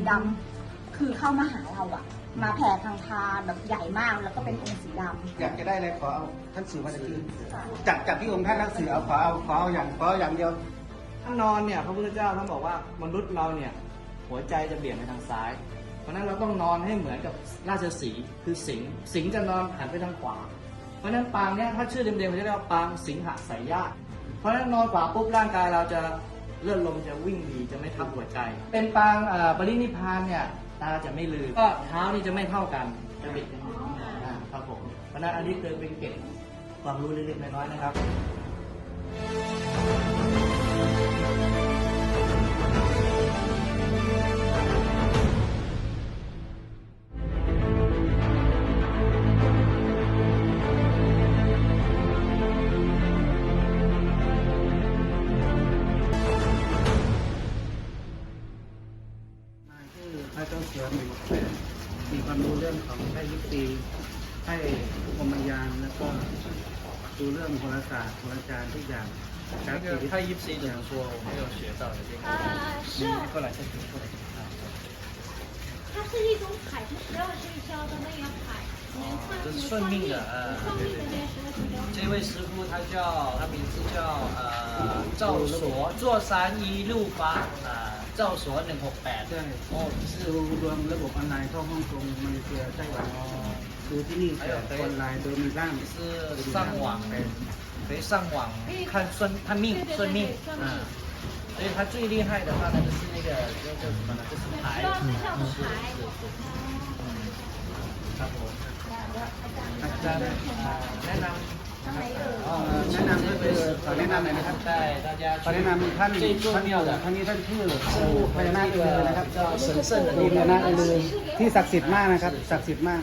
ค์สีดำคือเข้ามาหาเราอะมาแผ่ทางทานแบบใหญ่มากแล้วก็เป็นองค์สีดำ อยากจะได้อะไรขอเอาท่านสื่อมาตะกี้จากจากที่องค์ท่านนักสื่อเอาขอเอาขอเอาอย่างขอเอาอย่างเดียว ถ้านอนเนี่ยพระพุทธเจ้าท่านบอกว่ามนุษย์เราเนี่ยหัวใจจะเบี่ยงไปทางซ้าย เพราะฉะนั้นเราต้องนอนให้เหมือนกับราชสีห์คือสิงห์สิงห์จะนอนหันไปทางขวา เพราะฉะนั้นปางเนี่ยถ้าชื่อเต็มๆเขาจะเรียกว่าปางสิงหสายญาติเพราะฉะนั้นนอนขวาปุ๊บร่างกายเราจะ เลือดลมจะวิ่งดีจะไม่ทับหัวใจ เป็นปางเอ่อปรินิพพานเนี่ยตาจะไม่ลืมก็เท้านี่จะไม่เท่ากันจะบิดอย่างนี้อ่าครับผมเพราะฉะนั้นอันนี้คือเป็นเกร็ดความรู้เล็กๆน้อยๆนะครับ การ 那个太 E C 怎么说？我没有学到的这个。呃，是，过来，过来，过来。啊，它是一种牌，是十二生肖的那个牌，能看这是能算命的算啊算命的那十二生肖。这位师傅他叫他名字叫呃赵所座山一六八啊赵所หนึ่งหกแปด ใช่ โอ้ ดูดวงระบบออนไลน์เข้าฮ่องกงมาเลเซียไต้หวันดูที่นี่แต่ออนไลน์โดยมีร่าง 是上网 可以上网看算看命对对算命对对算命啊所以他最厉害的话呢就是那个叫叫什么呢就是牌十二生肖的是牌。是是ครับผมอาจารย์อ่าแนะนำ เอ่อแนะนำก็คือขอแนะนำหน่อยนะครับ ได้大家 ขอแนะนำท่าน 最重要的 ท่านนี้ท่านชื่อปู่พญานาคเอือนะครับ 叫神圣的 ปู่ 力 พญา 量 นาคเอือที่ศักดิ์สิทธิ์มากนะครับ ศักดิ์สิทธิ์มาก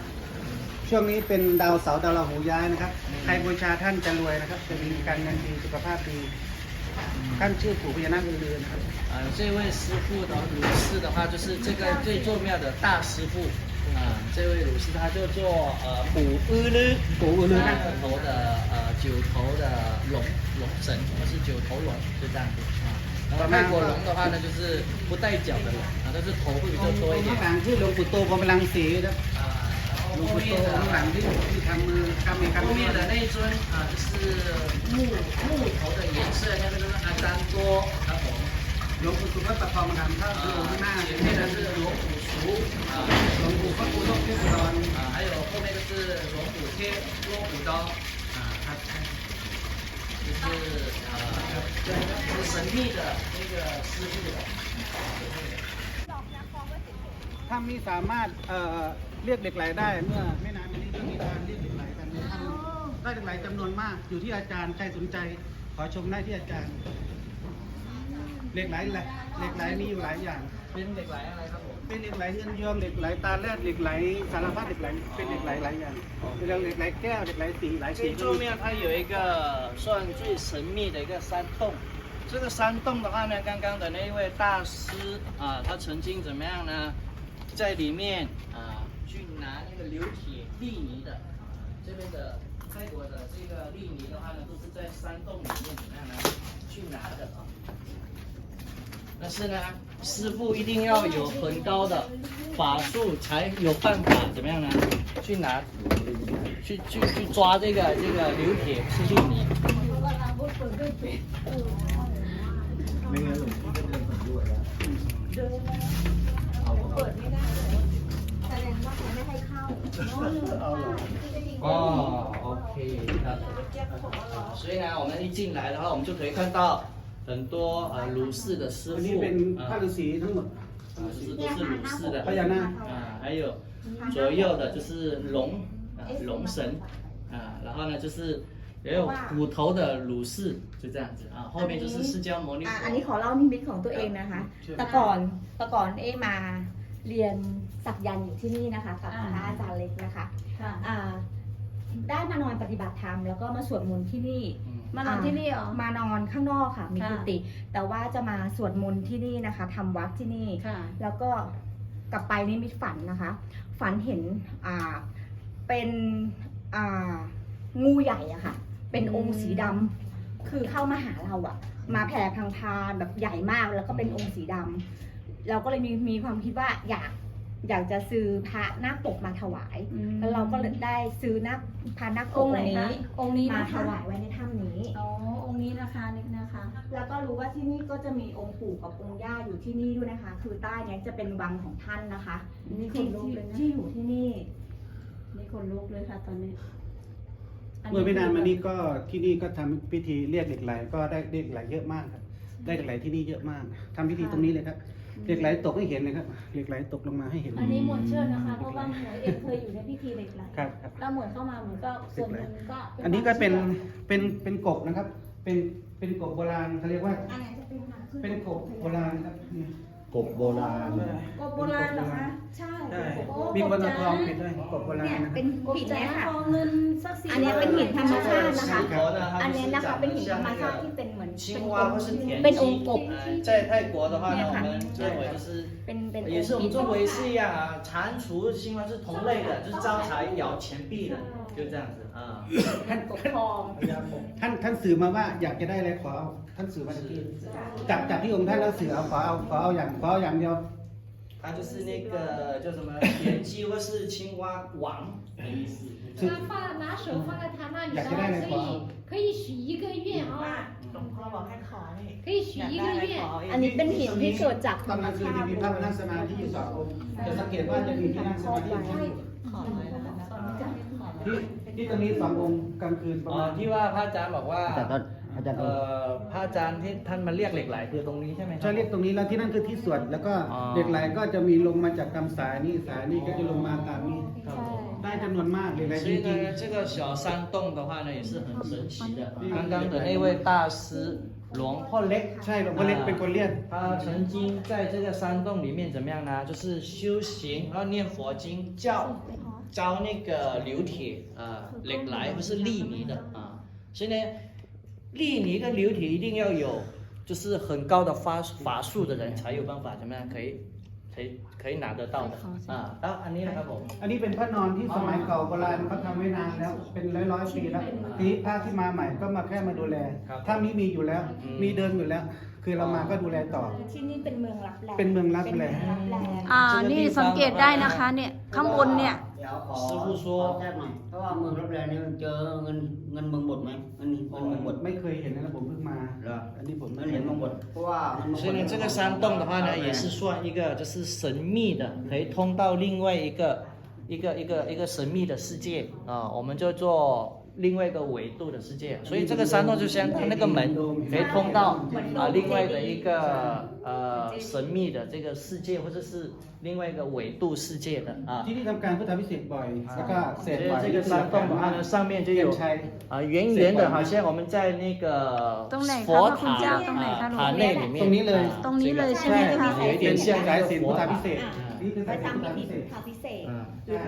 ช่วงนี้เป็นดาวเสาร์ดาวราหูย้ายนะครับ ใครบูชาท่านจะรวยนะครับ จะมีการเงินดีสุขภาพดี ท่านชื่อปู่พญานาคเอือนะครับ 呃，这位师傅的鲁师的话，就是这个最重要的大师傅啊、这位鲁师他就做呃古乌勒古乌勒三个头的呃九头的龙龙神，或是九头龙，就这样子啊。然后泰国龙的话呢，就是不带脚的龙啊，但是头会比较多一点 ข้างหลังชื่อหลวงปู่โตพรหมลังสีนะครับ 啊。然 หลวง 后后 ปู่โต 面 ข้างหลัง 的 ที่ที่ทำมือกำเองกำ 后 มื 面 อ 的那一尊啊，就是木木头的颜色，那个就是阿甘多啊ผม หลวงปู่สุวัตประคองธรรมถ้าคือองค์ข้างหน้า 前面的是龙虎熟啊， หลวงปู่พระปูโลกเทพดอน 啊，还有后面就是龙虎贴、龙虎刀， อ่าครับ 就是呃，是神秘的那个师傅的。 ถ้ามีสามารถเอ่อ เรียกเหล็กไหลได้เมื่อไม่นานมานี้ก็มีการเรียกเหล็กไหลกันได้เหล็กไหลจำนวนมาก อยู่ที่อาจารย์ใครสนใจ ขอชมได้ที่อาจารย์เหล็กไหลแหละเหล็กไหลมีอยู่หลายอย่าง เป็นเหล็กไหลอะไรครับผม เป็นเหล็กไหลเงินยอมเหล็กไหลตาแรดเหล็กไหลสารพัดเหล็กไหลเป็นเหล็กไหลหลายอย่างเป็นเหล็กไหลแก้วเหล็กไหลสีหลายสี 最桌面它有一个算最神秘的一个山洞，这个山洞的话呢，刚刚的那一位大师啊，他曾经怎么样呢，在里面啊 去拿那个流铁绿泥的，这边的泰国的这个绿泥的话呢，都是在山洞里面怎么样呢？去拿的啊。但是呢，师傅一定要有很高的法术，才有办法怎么样呢？去拿，去去去抓这个这个流铁是绿泥。วงพี่ก็เป็นคนด้วยแล้ว เปิดไม่ได้แสดงว่าเขาไม่ให้เข้า เอาเหรอ 哦，OK，好。所以呢，我们一进来的话，我们就可以看到很多呃鲁氏的师 อันนี้ 傅 เป็นพระ 啊 ฤาษีทั้งหมด 啊，这些都是鲁氏的 พญานาค 啊，还有左右的就是龙啊龙神啊，然后呢就是也有骨头的鲁氏，就这样子啊，后面就是释迦牟尼 อ่ะ 佛 อันนี้ขอเล่านิมิตของตัวเองนะคะ แต่ก่อนแต่ก่อนเอมา เรียนสักยันต์อยู่ที่นี่นะคะกับพระอาจารย์เล็กนะคะค่ะอ่าได้มานอนปฏิบัติธรรมแล้วก็มาสวดมนต์ที่นี่嗯มานอนที่นี่เหรอ มานอนข้างนอกค่ะมีค่ะ กุฏิแต่ว่าจะมาสวดมนต์ที่นี่นะคะทำวัดที่นี่ ค่ะ แล้วก็กลับไปนิมิตฝันนะคะ ฝันเห็นอ่าเป็นอ่างูใหญ่อะค่ะ เป็นองค์สีดำคือเข้ามาหาเราอะมาแผ่พังพานแบบใหญ่มากแล้วก็เป็นองค์สีดำ เราก็เลยมีมีความคิดว่าอยากอยากจะซื้อพระนาคปกมาถวาย แล้วเราก็เลยได้ซื้อนาคพระนาคปอกงค์ไหนนี้คะองค์นี้มานะถคะวายไว้ในถ้ำนี้อ๋อองค์นี้นะคะนี่นะคะ แล้วก็รู้ว่าที่นี่ก็จะมีองค์ปู่กับองค์ย่าอยู่ที่นี่ด้วยนะคะ คือใต้เนี้ยจะเป็นวังของท่านนะคะนี่คที่นลุกที่เลยนะที่อยู่ที่นี่นี่คนลุกเลยค่ะตอนนี้เมื่อไม่นานมานี้ก็ที่นี่ก็ทำพิธีเรียกเหล็กไหลก็ได้เหล็กไหลเยอะมากครับ ได้เหล็กไหลที่นี่เยอะมากทำพิธีตรงนี้เลยครับเหล็กไหลตกให้เห็นเลยครับเหล็กไหลตกลงมาให้เห็นอันนี้มวนเชื่อนะคะ เพราะว่าเหมือนเองเคยอยู่ในพิธีเหล็กไหลครับครับ แล้วหมวนเข้ามาเหมือนก็ส่วนหนึ่งก็เป็อันนี้ก็เป็นเป็นเป็นกบนะครับ เป็นเป็นกบโบราณเขาเรียกว่า อันไหนจะเป็นคืเป็นกบโบราณครับกบโบราณ กบโบราณเหรอคะใช่ใช่โอ้มีคนเาทองปิดด้วยกบโบราณเนี่ยะเป็นหิหินนนคะะอันนี้เป็นหินธรรมชาตินะคะ อันนี้นะคะเป็นหินธรรมชาติที่เป็น 青 เป็น 蛙 อง 或 ค์ 是田 เป็นอง 鸡 ค์กบ 呃在泰国的话呢，我们认为就是 เป็นเป็น 也是我们中国也是一样啊，蟾蜍、青蛙是同类的，就是招财咬钱币的，就这样子啊。 ท่าน กบทอง ท่านท่านสื่อมาว่าอยากจะได้อะไรขอเอาท่านสื่อมาที่จับจับที่องค์ท่านแล้วสื่อเอาขอเอาขอเอาอย่างขอเอาอย่างเดียว 它就是那个叫什么田鸡或是青蛙王的意思。他放拿手放在他那里的อยากจะได้อะไร 话， ขอ 可 เอา 以可以许一个愿啊， หลวงพ่อบอกให้ขอนี่ 可以许一个愿。 อันนี้เป็นหินที่เกิดจากธ ต ร อน รม กลางคืน ชา จะ ติ มีพระมานั่งสมาธิอยู่สององค์จะสังเกตว่าจะมีที่นั่งสมาธิอยู่ ขอเลยนะคะ ที่ที่ตรงนี้สององค์กลางคืนประ อ๋อ มาณ ที่ว่าพระอาจารย์บอกว่า แต่ก็อาจารย์ เอ่อพระอาจารย์ที่ท่านมาเรียกเหล็กไหลคือตรงนี้ใช่ไหมค ใช่เรียกตรงนี้แล้วที่นั่นคือที่สวดแล้วก็ อ๋อ เด็กไหลก็จะมีลงมาจากกำสายนี่สายนี่ก็จะลงมาตามนี้ ได้จำนวนมากเลยเลยจ 所以 ริง 呢，这个小山洞的话呢，也是很神奇的。刚刚的那位大师龙破雷， ๆใช่หลวงพ่อเล็กเป็นคนเรียก 他曾经在这个山洞里面怎么样呢？就是修行，然后念佛经，教教那个流铁啊、呃，来或是粒泥的啊。所以呢，粒泥跟流铁一定要有，就是很高的法法术的人才有办法怎么样可以 可以可以拿得到的啊。然后อันนี้นะครับผม อันนี้เป็นพระนอนที่สมัยเก่าโบราณเขาทำไว้นานแล้ว เป็นร้อยร้อยๆปีแล้วทีนี้พระที่มาใหม่ก็มาแค่มาดูแล ครับ ถ้ามีมีอยู่แล้ว อืม มีเดินอยู่แล้ว คือเรามาก็ดูแลต่อ ที่นี่เป็นเมืองรับแล เป็นเมืองรับแล เป็นเมืองรับแล อ่า นี่สังเกตได้นะคะ เนี่ย ข้างบนเนี่ย เดี๋ยวขอ 师傅 ขอ 说 แทรกหน่อยเพราะว่าเมืองรับแลนี่มันเจอเงินเงินเมืองบดไหมเงินเงินเมืองบด ไม่เคยเห็นนะผมเพิ่งมา เหรอ อันนี้ผม เงินเหรียญเมืองบดเพราะว่าเงินเมืองบด 所以呢，这个山洞的话呢，也是算一个就是神秘的，可以通到另外一个一个一个一个神秘的世界啊，我们叫做 另外一个维度的世界。所以这个山洞就像它那个门，可以通到啊另外的一个呃神秘的这个世界，或者是另外一个维度世界的啊。 ที่นี่ทำการพุทธพิเศษกบ่อย แล้วก็เส 所 ร็จบ่อย 以这个山洞的话呢，上面就有 เทียนชัย 啊圆圆的，好像我们在那个 ตรงไหนคะ 佛 พระคุณ 塔 เจ้าตรงไหนคะ 啊 หลวง 塔内里面， ตรงนี้เลย ตรงนี้เลยใช่ ใช่ ไหมคะ 有一点像 สาย 那 สิน 个 พุท 佛 ธ 塔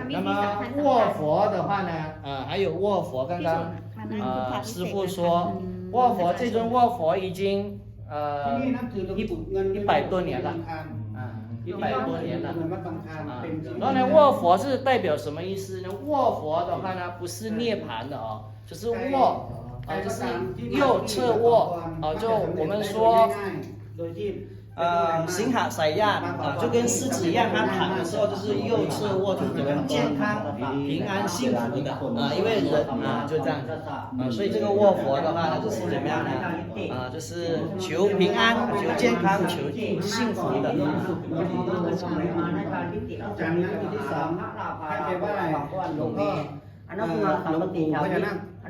那么卧佛的话呢，呃，还有卧佛，刚刚呃师傅说卧佛，这尊卧佛已经呃一一百多年了，一百多年了。然后呢，卧佛是代表什么意思呢？卧佛的话呢，不是涅槃的啊，就是卧，啊，就是右侧卧，啊，就我们说。โดยที่ 呃，行海散亚啊，就跟狮子一样，它躺的时候就是右侧卧，就是怎么样健康、平安、幸福的啊，因为人啊就这样子啊，所以这个卧佛的话呢，就是怎么样呢？啊，就是求平安、求健康、求幸福的。 จากนั้นจุดที่สองให้ไปไหว้หลวงพ่อ อันนั้นคือมาสัมปติชาวนี้อัน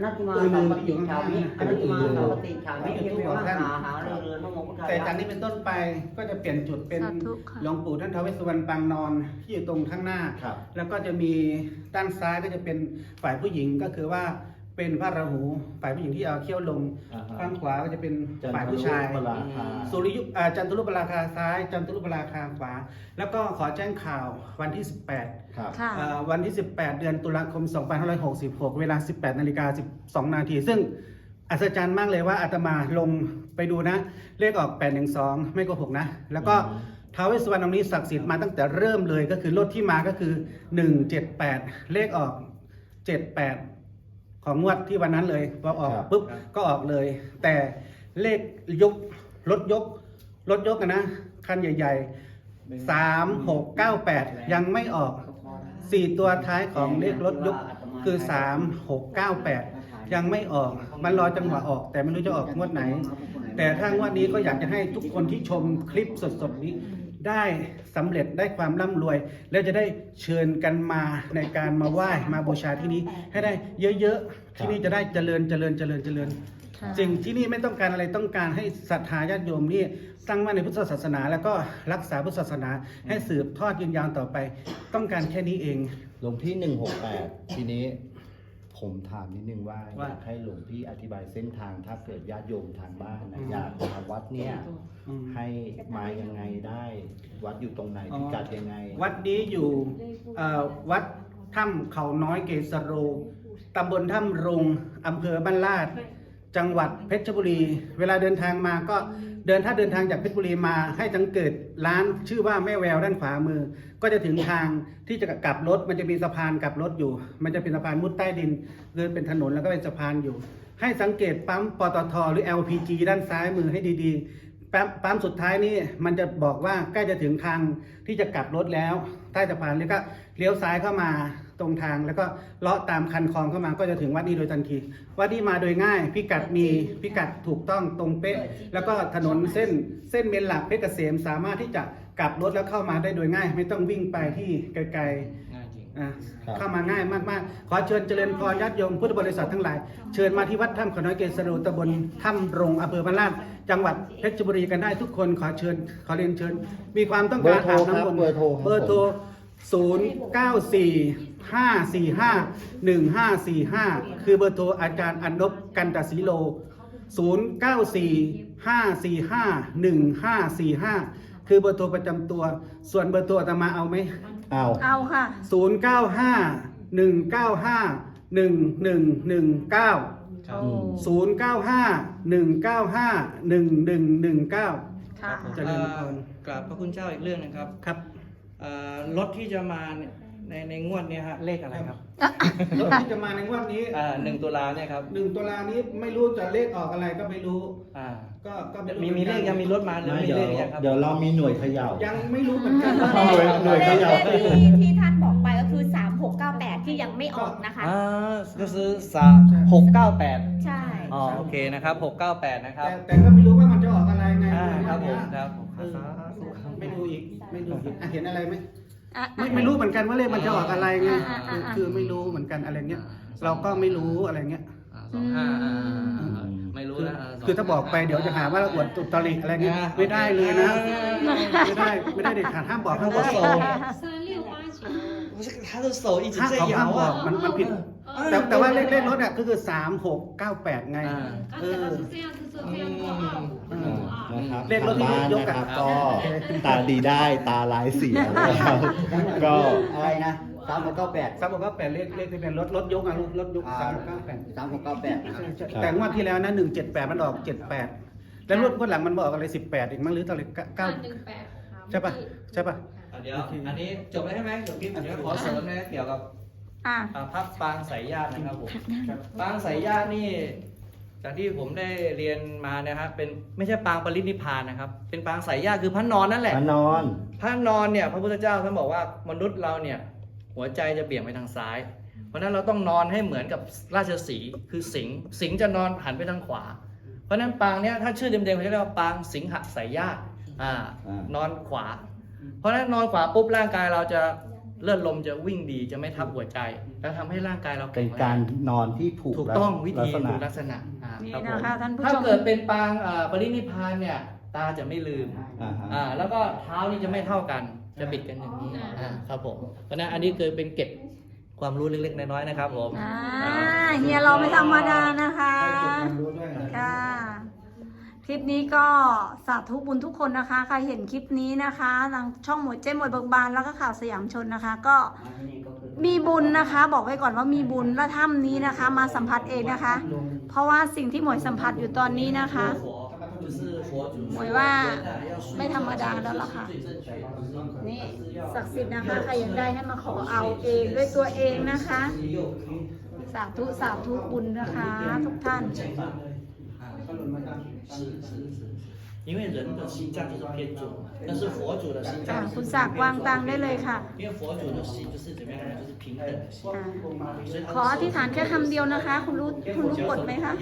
นั้นคือมาสัมปติชาวนี้อันนั้นคือมาสัมปติชาวนี้ที่ว่าหาหาเรือเรือนโมพุทธาแต่จากนี้เป็นต้นไปก็จะเปลี่ยนจุดเป็นสาธุค่ะหลวงปู่ท่านทาวเวสสุวรรณปางนอนที่อยู่ตรงข้างหน้าครับแล้วก็จะมีด้านซ้ายก็จะเป็นฝ่ายผู้หญิงก็คือว่า เป็นพระราหูฝ่ายผู้หญิงที่เอาเขี้ยวลงอ่าฮะ ข้างขวาก็จะเป็นฝ่ายผู้ชาย จันทรุปราคา สุริยุอ่าจันทรุปราคาซ้าย จันทรุปราคาขวา แล้วก็ขอแจ้งข่าววันที่ 18 ครับค่ะอ่าวันที่ 18 เดือนตุลาคม 2566 เวลา 18 นาฬิกา 12 นาที ซึ่งอัศจรรย์มากเลยว่าอาตมาลงไปดูนะ เลขออก 812 ไม่โกหกนะ แล้วก็อืมท้าวเวสสุวรรณองค์นี้ศักดิ์สิทธิ์มาตั้งแต่เริ่มเลยก็คือรถที่มาก็คือ 178 เลขออก 78 ของงวดที่วันนั้นเลยพอออกครับ ปุ๊บก็ออกเลย แต่เลขยกรถยกรถยกอะนะคันใหญ่ๆสามหกเก้าแปดยังไม่ออกสี่ตัวท้ายของเลขรถยกคือสามหกเก้าแปดยังไม่ออกมันรอจังหวะออก แต่ไม่รู้จะออกงวดไหน แต่ถ้างวดนี้ก็อยากจะให้ทุกคนที่ชมคลิปสดๆนี้ ได้สำเร็จได้ความร่ำรวย แล้วจะได้เชิญกันมาในการมาไหว้มาบูชาที่นี้ ให้ได้เยอะๆ ที่นี่จะได้เจริญเจริญเจริญเจริญค่ะสิ่งที่นี่ไม่ต้องการอะไรต้องการให้ศรัทธาญาติโยมนี่ตั้งมั่นในพุทธศาสนา แล้วก็รักษาพุทธศาสนาให้สืบทอดยืนยาวต่อไป ต้องการแค่นี้เองหลวงพี่หนึ่งหกแปดทีนี้ ผมถามนิดนึงว่าอว่า ยากให้หลวงพี่อธิบายเส้นทางถ้าเกิดญาติโยมทางบ้านนะอืม อยากมาวัดเนี่ยอืม ให้มายังไงได้ วัดอยู่ตรงไหนอ๋อ พิกัดยังไงวัดนี้อยู่เอ่อวัดถ้ำเขาน้อยเกษโรตำบลถ้ำรุงอำเภอบ้านลาด จังหวัดเพชรบุรี เวลาเดินทางมาก็ เดินถ้าเดินทางจากเพชรบุรีมาให้สังเกตร้านชื่อว่าแม่แววด้านขวามือ ก็จะถึงทางที่จะกลับรถมันจะมีสะพานกลับรถอยู่ มันจะเป็นสะพานมุดใต้ดินคือเป็นถนนแล้วก็เป็นสะพานอยู่ ให้สังเกตปั๊มปตทหรือ LPG ด้านซ้ายมือให้ดีๆปั๊มปั๊มสุดท้ายนี่มันจะบอกว่าใกล้จะถึงทางที่จะกลับรถแล้วใต้สะพานแล้วก็เลี้ยวซ้ายเข้ามา ตรงทาง แล้วก็เลาะตามคันคลองเข้ามาก็จะถึงวัดนี้โดยทันที วัดนี้มาโดยง่าย พิกัดมีพิกัดถูกต้องตรงเป๊ะ แล้วก็ถนนเส้นเส้นเมนหลักเพชรเกษมสามารถที่จะกลับรถแล้วเข้ามาได้โดยง่าย ไม่ต้องวิ่งไปที่ไกลๆง่ายจริงอะครับ เข้ามาง่ายมากๆ ขอเชิญเจริญพรญาติโยมพุทธบริษัททั้งหลาย เชิญมาที่วัดถ้ำขน้อยเกษรูตำบลถ้ำรงอำเภอบ้านลาดจังหวัดเพชรบุรีกันได้ทุกคนขอเชิญขอเรียนเชิญ มีความต้องการเบอร์โทรอาบน้ำมนต์ครับเบอร์โทรครับเบอร์โทร0 9 4 5 4 5 1 5 4 5 คือเบอร์โทรอาจารย์อนนบกันตศรีโล 0 9 4 5 4 5 1 5 4 5 คือเบอร์โทรประจำตัว ส่วนเบอร์โทรอาตมาเอาไหม เอาเอาค่ะศูนย์เก้าห้าหนึ่งเก้าห้าหนึ่งหนึ่งหนึ่งเก้าครับโอ้ศูนย์เก้าห้าหนึ่งเก้าห้าหนึ่งหนึ่งหนึ่งเก้าค่ะ เจริญพร กราบพระคุณเจ้าอีกเรื่องหนึงครับครับ เอ่อรถที่จะมาเนี่ย ในในงวดเนี้ฮะเลขอะไรครับรถที่จะมาในงวดนี้อ่าหนึ่งตุลาเนี่ยครับหนึ่งตุลานี้ไม่รู้จะเลขออกอะไรก็ไม่รู้ อ่าก็ก็ไม่รู้มีมีเลขยังมีรถมาหรือไม่มีเดี๋เลยวขยังครับเดี๋ยวเรามีหน่วยเขย่า ยังไม่รู้เหมือนกันว่าหน่วยหน่วยเลเขขย่าที่ที่ท่านบอกไปก็คือ 3698 ที่ยังไม่ออกนะคะ อ่าก็คือสามหกเก้าแปดใช่ อ๋อโอเคนะครับหกเก้าแปดนะครับแต่แต่ก็ไม่รู้ว่ามันจะออกอะไรไงอ่าครับผมเอครับผมอไม่ดูอีกไม่ดูอีกอะเห็นอะไรไหม อ่ะ ไม่ไม่รู้เหมือนกันว่าเลขมันจะออกอะไรไง อ่าอ่า คือ อ่า คือไม่รู้เหมือนกันอะไรเงี้ย เราก็ไม่รู้อะไรเงี้ย อ่าสองห้าอ่าอ่าอ่าไม่รู้ คือ นะาสง คือถ้าบอกไปเดี๋ยวจะหาว่าเราอวดตุตริอะไรเงี้ยไม่ได้เลยนะ ไม่ได้ไม่ได้เด็ดขาดห้ามบอกห้ามบอก 手，三六八九，不是他的手一直 ห้าม 在 เขาห้าม 摇 บอก 啊。 มันมันผิด แต่แต่ว่าเลขเลขรถอะก็คือสามหกเก้าแปดไงครัเลขรถที่ทายกอะบก็ตาดีได้ตาลายเสียก็ อะไรนะสามหกเก้าแปดสามหกเก้าแลขเลขทะเป็นรถรถยกอะลูกรถยกสามหกเก้าแปดนะครับ ครับ แต่งวดที่แล้วนะหนึ่งเจ็ดแปดมันออกเจ็ดแปดแล้วรถดงวดหลังมันบอกอะไรสิบแปดอีกมั้งหรือตอนไหนเก้า ใช่ปะใช่ปะ เดี๋ยว อันนี้จบแล้วใช่ไหมเดี๋ยวพี่ผมจะขอเสริมนะเกี่ยวกับ อะ อ่าพับปางสายญาตินะครับผมปางสายญาตินี่ จากที่ผมได้เรียนมานะครับเป็นไม่ใช่ปางปรินิพพานนะครับ เป็นปางสายญาติคือพระนอนนั่นแหละมานอน พระนอนเนี่ยพระพุทธเจ้าท่านบอกว่ามนุษย์เราเนี่ย หัวใจจะเบี่ยงไปทางซ้าย เพราะฉะนั้นเราต้องนอนให้เหมือนกับราชสีห์คือสิงห์สิงห์จะนอนหันไปทางขวา เพราะฉะนั้นปางเนี่ยถ้าชื่อเต็มๆเขาจะเรียกว่าปางสิงหสายญาติอ่าอ่านอนขวา เพราะฉะนั้นนอนขวาปุ๊บร่างกายเราจะ เลือดลมจะวิ่งดีจะไม่ทับหัวใจ แล้วทำให้ร่างกายเราเป็แข็นงแรงการนอนที่ถูกถูกต้องวิลัธีกษณะถูกลักษณะอ่านี่ครับผนะมคะท่านผู้ถ้าชมเกิดเป็นปางอ่าปรินิพพานเนี่ยตาจะไม่ลืม อ่าฮะ อ่าแล้วก็เท้านี่จะไม่เท่ากันจะบิดกันอย่างนี้อ่าครับผมเพราะฉะนั้นอันนี้คือเป็นเก็บความรู้เล็กๆน้อยๆนะครับผม อ่าเฮียเราไม่ธรรมดานะคะ ได้เก็บความรู้ด้วยนะ ค่ะค ลิปนี้ก็สาธุบุญทุกคนนะคะ ใครเห็นคลิปนี้นะคะทางช่องหมวยเจ๊หมวยเบิกบานแล้วก็ข่าวสยามชนนะคะ ก็มีบุญนะคะ บอกไว้ก่อนว่ามีบุญและถ้ำนี้นะคะ มาสัมผัสเองนะคะ เพราะว่าสิ่งที่หมวยสัมผัสอยู่ตอนนี้นะคะหมวยว่าไม่ธรรมดาแล้วล่ะค่ะ นี่ศักดิ์สิทธิ์นะคะใครอยากได้ให้มาขอเอาเองด้วยตัวเองนะคะ สาธุสาธุบุญนะคะ ทุกท่าน 因为人的心脏就是偏左嘛，但是佛祖的心 อ่า 脏 คุณ 是 ศักดิ์วางตังค์ได้เลยค่ะ 因为佛祖的心就是怎么样呢？就是平等的心， อ่า 所以他 ขออธิษฐานแค่คำเดียวนะคะ คุณรู้คุณรู้กฎไหมคะ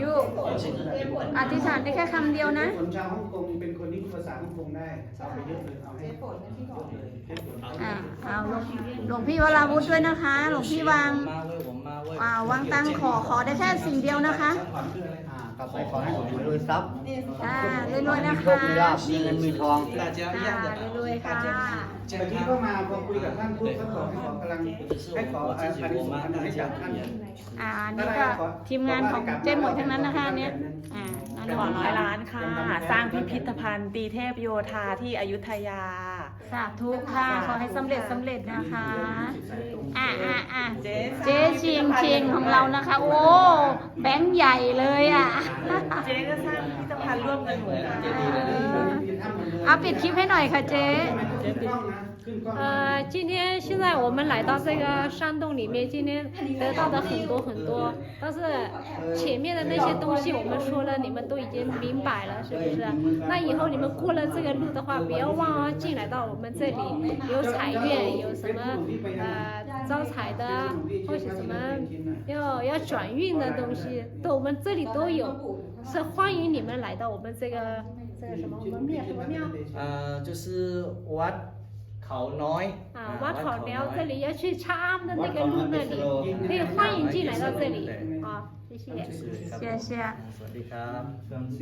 ยูอธิษฐานได้แค่คำเดียวนะ คนชาวฮ่องกงเป็นคนที่พูดภาษาฮ่องกงได้เอาไปเยอะเลยเอาให้ อ่าเอาหลวงหลวงพี่วราวุธด้วยนะคะ หลวงพี่วาง 妈为我妈为 อ่าวางตังค์ขอขอได้แค่สิ่งเดียวนะคะ ขวัญคืออะไรอ่า ต่อไปขอให้ผมรวยทรัพย์ อ่ารวยๆนะ มีโช คะ คมีลาภมีเงินมีทอง 大家一样的 อ่ารวยๆค่ะ 健 เมื่อกี้เข้า 康。 มาพอคุยกับท่านพูดเขาบอกให้ขอกำลัง 或者是 ให้ขอ 我 อา 自己 อานิส 我 งส์ 妈 อัน 大 ให้ 家 จากท่าน 一样。 อ่านี่ก็ทีมงานของเจ๊หมวยทั้งนั้นนะคะเนี่ยอ่าอัน ข นี้ อร้อยล้านค่ะ สร้างพิพิธภัณฑ์ตีเทพโยธาที่อยุธยา สาธุค่ะ ขอให้สำเร็จสำเร็จนะคะ อ่าอ่าอ่าเจ๊เจ๊เชียงเชียงของเรานะคะ โอ้ แบงค์ใหญ่เลยอะ เจ๊ก็สร้างพิพิธภัณฑ์ร่วมกันหมดเอ าปิดคลิปให้หน่อยค่ะเจ๊ ขึ้นกล้องนะขึ้นกล้องนะ 呃，今天现在我们来到这个山洞里面，今天得到的很多很多，但是前面的那些东西我们说了，你们都已经明白了，是不是？那以后你们过了这个路的话，不要忘啊，进来到我们这里有彩券，有什么呃招财的啊，或者什么要要转运的东西，都我们这里都有，是欢迎你们来到我们这个 这个什么我们庙什么庙？呃，就是วัดเขาน้อย 啊，挖草苗这里要去插他们的那个路那里，可以欢迎进来到这里啊，谢谢。谢谢。สวัสดีครับ 感谢。